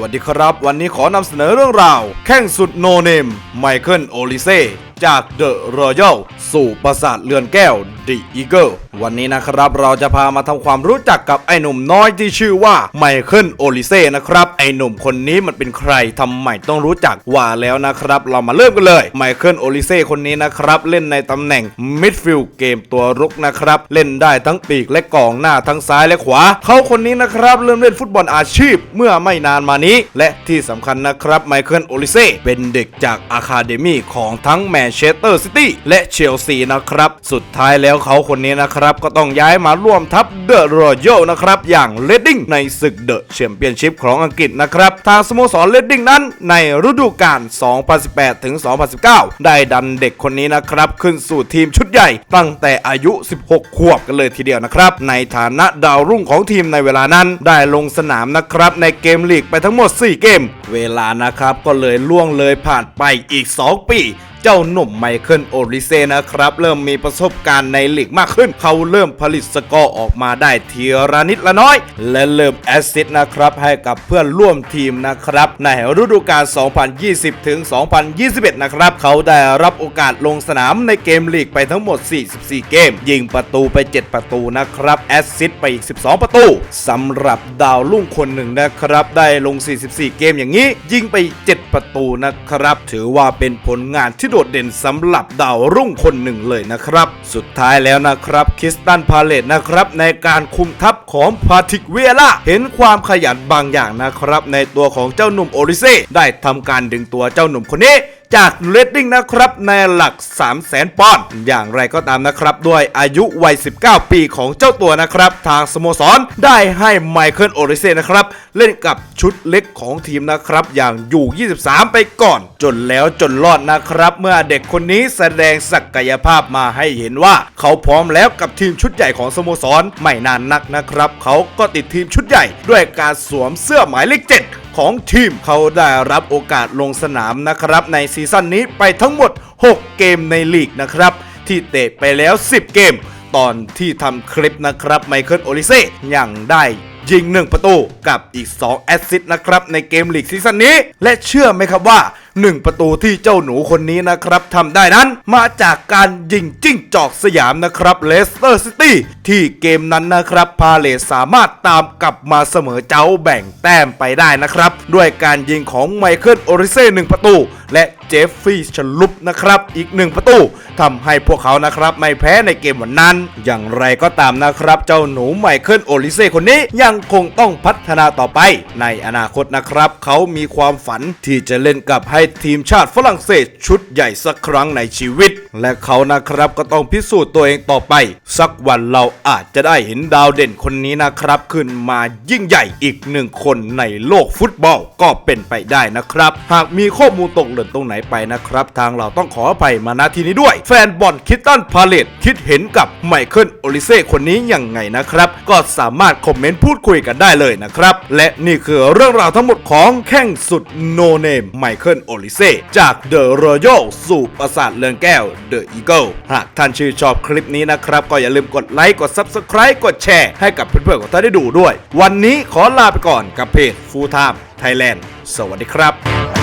วัสดีครับ วันนี้ขอนำเสนอเรื่องราว แข่งสุดโนเนม ไมเคิลโอลิเซ จากเดอะรอยัลสู่ปราสาทเรือนแก้วดีอีเกิลวันนี้นะครับเราจะพามาทำความรู้จักกับไอ้หนุ่มน้อยที่ชื่อว่าไมเคิลโอลิเซ่นะครับไอ้หนุ่มคนนี้มันเป็นใครทำไมต้องรู้จักว่าแล้วนะครับ เรามาเริ่มกันเลยไมเคิลโอลิเซ่คนนี้นะครับเล่นในตำแหน่งมิดฟิลด์เกมตัวรุกนะครับเล่นได้ทั้งปีกและกองหน้าทั้งซ้ายและขวา เขาคนนี้นะครับเริ่มเล่นฟุตบอลอาชีพเมื่อไม่นานมานี้ และที่สำคัญนะครับไมเคิลโอลิเซ่เป็นเด็กจากอะคาเดมีของทั้งแมนเชสเตอร์ซิตี้และเชลซีนะครับสุดท้ายแล้วเขาคนนี้นะครับครับ ก็ต้องย้ายมาร่วมทัพเดอะรอยัลนะครับ อย่างเลดดิ้งในศึกเดอะแชมเปี้ยนชิพของอังกฤษนะครับ ทางสโมสรเลดดิ้งนั้น ในฤดูกาล 2018 ถึง 2019 ได้ดันเด็กคนนี้นะครับ ขึ้นสู่ทีมชุดใหญ่ ตั้งแต่อายุ 16 ขวบกันเลยทีเดียวนะครับ ในฐานะดาวรุ่งของทีมในเวลานั้น ได้ลงสนามนะครับ ในเกมลีกไปทั้งหมด 4 เกม เวลานะครับก็เลยล่วงเลยผ่านไปอีก 2 ปี เจ้าหนุ่มไมเคิลโอริเซนะครับ เริ่มมีประสบการณ์ในลีกมากขึ้น เขาเริ่มผลิตสกอร์ออกมาได้ทีละนิดละน้อย และเริ่มแอสซิสต์นะครับให้กับเพื่อนร่วมทีมนะครับ ในฤดูกาล 2020 ถึง 2021 นะครับ เขาได้รับโอกาสลงสนามในเกมลีกไปทั้งหมด 44 เกม ยิงประตูไป 7 ประตูนะครับ แอสซิสต์ไปอีก 12 ประตูสำหรับดาวรุ่งคนหนึ่งนะครับ ได้ลง 44 เกมอย่างนี้ ยิงไป 7 ประตูนะครับ ถือว่าเป็นผลงานที่โดดเด่นสำหรับดาวรุ่งคนหนึ่งเลยนะครับ สุดท้ายแล้วนะครับคริสตันพาเลตนะครับในการคุมทัพของพาทิกเวล่าเห็นความขยันบางอย่างนะครับ ในตัวของเจ้าหนุ่มโอริเซ่ได้ทำการดึงตัวเจ้าหนุ่มคนนี้จากเรดดิ้งนะครับในหลัก 3 0 0แสนปอนด์อย่างไรก็ตามนะครับ ด้วยอายุวัย 19 ปีของเจ้าตัวนะครับ ทางสโมสรได้ให้ไมเคิลโอริเซ่นะครับ เล่นกับชุดเล็กของทีมนะครับ อย่างอยู่ 23 ไปก่อน จนแล้วจนรอดนะครับ เมื่อเด็กคนนี้แสดงศักยภาพมาให้เห็นว่า เขาพร้อมแล้วกับทีมชุดใหญ่ของสโมสรไม่นานนักนะครับ เขาก็ติดทีมชุดใหญ่ ด้วยการสวมเสื้อหมายเลข7ของทีมเขาได้รับโอกาสลงสนามนะครับ ในซีซั่นนี้ไปทั้งหมด 6 เกมในลีกนะครับ ที่เตะไปแล้ว 10 เกม ตอนที่ทำคลิปนะครับไมเคิลโอลิเซ่ยังได้ ยิง 1 ประตูกับอีก 2 แอสซิสต์นะครับในเกมลีกซีซั่นนี้ และเชื่อไหมครับว่า1ประตูที่เจ้าหนูคนนี้นะครับทำได้นั้นมาจากการยิงจิ้งจอกสยามนะครับเลสเตอร์ซิตี้ที่เกมนั้นนะครับพาเลสสามารถตามกลับมาเสมอเจ้าแบ่งแต้มไปได้นะครับ ด้วยการยิงของไมเคิลโอริเซ่หนึ่งประตู และเจฟฟี่ชลุปนะครับอีกหนึ่งประตูทำให้พวกเขานะครับไม่แพ้ในเกมวันนั้น อย่างไรก็ตามนะครับ เจ้าหนูไมเคิลโอลิเซ่คนนี้ยังคงต้องพัฒนาต่อไป ในอนาคตนะครับ เขามีความฝันที่จะเล่นกับให้ทีมชาติฝรั่งเศสชุดใหญ่สักครั้งในชีวิต และเขานะครับก็ต้องพิสูจน์ตัวเองต่อไป สักวันเราอาจจะได้เห็นดาวเด่นคนนี้นะครับ ขึ้นมายิ่งใหญ่อีกหนึ่งคนในโลกฟุตบอลก็เป็นไปได้นะครับ หากมีข้อมูลตกหล่นตรงไหนไปนะครับ ทางเราต้องขออภัยมาณที่นี้ด้วย แฟนบอลคิตตันพาเลตคิดเห็นกับไมเคิลโอลิเซ่คนนี้ยังไงนะครับ ก็สามารถคอมเมนต์พูดคุยกันได้เลยนะครับ และนี่คือเรื่องราวทั้งหมดของแข่งสุดโนเนมไมเคิลโอลิเซ่จากเดอะรอยัลสู่ปราสาทเรือนแก้วเดอะอีเกิลหากท่านชื่นชอบคลิปนี้นะครับ ก็อย่าลืมกดไลค์กด Subscribe กดแชร์ให้กับเพื่อนๆของท่านได้ดูด้วย วันนี้ขอลาไปก่อนกับเพจฟู l ไทม์ไทยแลนด์สวัสดีครับ